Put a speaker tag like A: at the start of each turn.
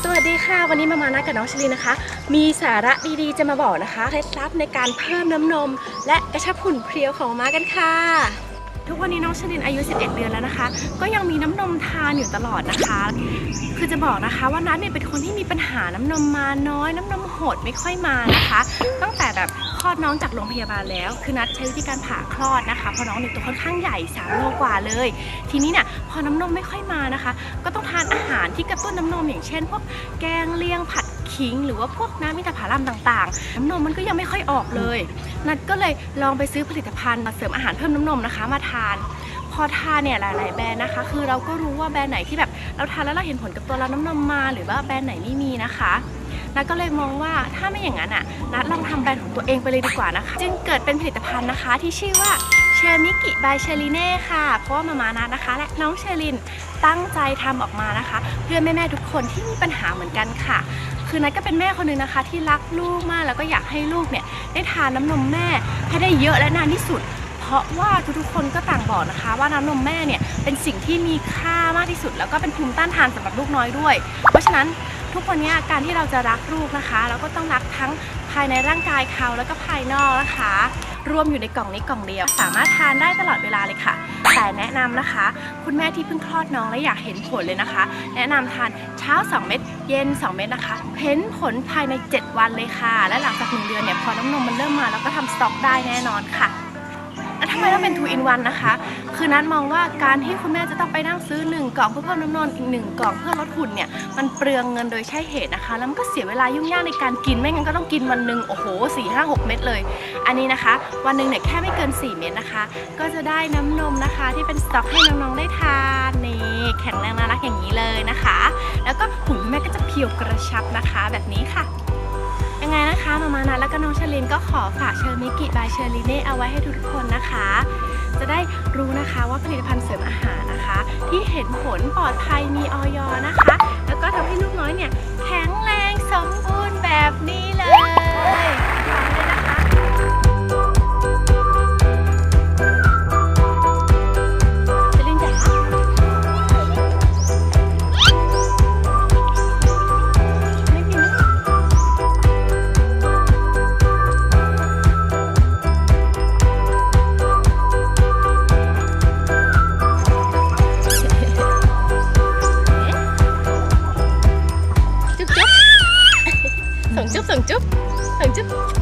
A: สวัสดีค่ะ วันนี้มามานะกับน้องชลินนะคะ มีสาระดีๆจะมาบอกนะคะเคล็ดลับในการเพิ่มน้ำนม และกระชับหุ่นเพรียวของมากันค่ะ ทุกวันนี้น้องชลินอายุ 11 เดือนแล้วนะคะ ก็ยังมีน้ำนมทานอยู่ตลอดนะคะ คือจะบอกนะคะว่านัทเนี่ยเป็นคนที่มีปัญหาน้ำนมมาน้อย น้ำนมหดไม่ค่อยมานะคะ ตั้งแต่แบบคลอดน้องจากโรงพยาบาลแล้ว คือนัดใช้วิธีการผ่าคลอดนะคะเพราะน้องเนี่ยตัวค่อนข้างใหญ่3โลกว่าเลย ทีนี้เนี่ยพอน้ำนมไม่ค่อยมานะคะ ก็ต้องทานอาหารที่กระตุ้นน้ำนมอย่างเช่นพวกแกงเลียงผัด ขิง หรือว่าพวกน้ำมิตรผาลัมต่างๆ น้ำนมมันก็ยังไม่ค่อยออกเลย นัดก็เลยลองไปซื้อผลิตภัณฑ์มาเสริมอาหารเพิ่มน้ำนมนะคะ มาทาน พอทานเนี่ยหลาย ๆ แบรนด์นะคะ คือเราก็รู้ว่าแบรนด์ไหนที่แบบเราทานแล้วเราเห็นผลกับตัวเราน้ำนมมา หรือว่าแบรนด์ไหนไม่มีนะคะนัดก็เลยมองว่าถ้าไม่อย่างนั้นอะนัดลองทำแบรนด์ของตัวเองไปเลยดีกว่านะคะ จึงเกิดเป็นผลิตภัณฑ์นะคะที่ชื่อว่าเชอร์มิกิบายเชอรีเน่ค่ะ เพราะว่ามามานัดนะคะ และน้องเชอรินตั้งใจทำออกมานะคะ เพื่อแม่ ๆ ทุกคนที่มีปัญหาเหมือนกันค่ะ คือนัดก็เป็นแม่คนหนึ่งนะคะ ที่รักลูกมากแล้วก็อยากให้ลูกเนี่ยได้ทานน้ำนมแม่ให้ได้เยอะและนานที่สุด เพราะว่าทุกๆคนก็ต่างบอกนะคะ ว่าน้ำนมแม่เนี่ยเป็นสิ่งที่มีค่ามากที่สุด แล้วก็เป็นภูมิต้านทานสำหรับลูกน้อยด้วย เพราะฉะนั้นทุกวันนี้การที่เราจะรักลูกนะคะ เราก็ต้องรักทั้งภายในร่างกายเขาแล้วก็ภายนอกนะคะ รวมอยู่ในกล่องนี้กล่องเดียว สามารถทานได้ตลอดเวลาเลยค่ะ แต่แนะนำนะคะ คุณแม่ที่เพิ่งคลอดน้องและอยากเห็นผลเลยนะคะ แนะนำทานเช้า 2 เม็ด เย็น 2 เม็ดนะคะ เห็นผลภายใน 7 วันเลยค่ะ และหลังจากหนึ่งเดือนเนี่ยพอน้ำนมมันเริ่มมาเราก็ทำสต็อกได้แน่นอนค่ะแล้วทำไมต้องเป็น2 in 1นะคะ คือนัดมองว่าการที่คุณแม่จะต้องไปนั่งซื้อ 1 กล่องเพื่อเพิ่มน้ำนมอีก 1 กล่องเพื่อลดหุ่นเนี่ย มันเปลืองเงินโดยใช่เหตุนะคะ แล้วมันก็เสียเวลายุ่งยากในการกิน ไม่งั้นก็ต้องกินวันหนึ่งโอ้โห4 5 6 เม็ดเลย อันนี้นะคะ วันหนึ่งเนี่ยแค่ไม่เกิน 4 เม็ดนะคะ ก็จะได้น้ำนมนะคะ ที่เป็นสต็อกให้น้องๆได้ทานนี่แข็งแรงน่ารักอย่างนี้เลยนะคะ ก็หุ่นคุณแม่ก็จะเพียวกระชับนะคะแบบนี้ค่ะ ยังไงนะคะมามานะแล้วก็น้องเชลินก็ขอฝากเชอร์มิกิบายเชอรีเน่เอาไว้ให้ทุกๆคนนะคะ จะได้รู้นะคะว่าผลิตภัณฑ์เสริมอาหารนะคะ ที่เห็นผลปลอดภัยมีออยนะคะ แล้วก็ทำให้ลูกน้อยเนี่ยแข็งแรงสมบูรณ์แบบนี้เลย จุ๊บจุ๊บส่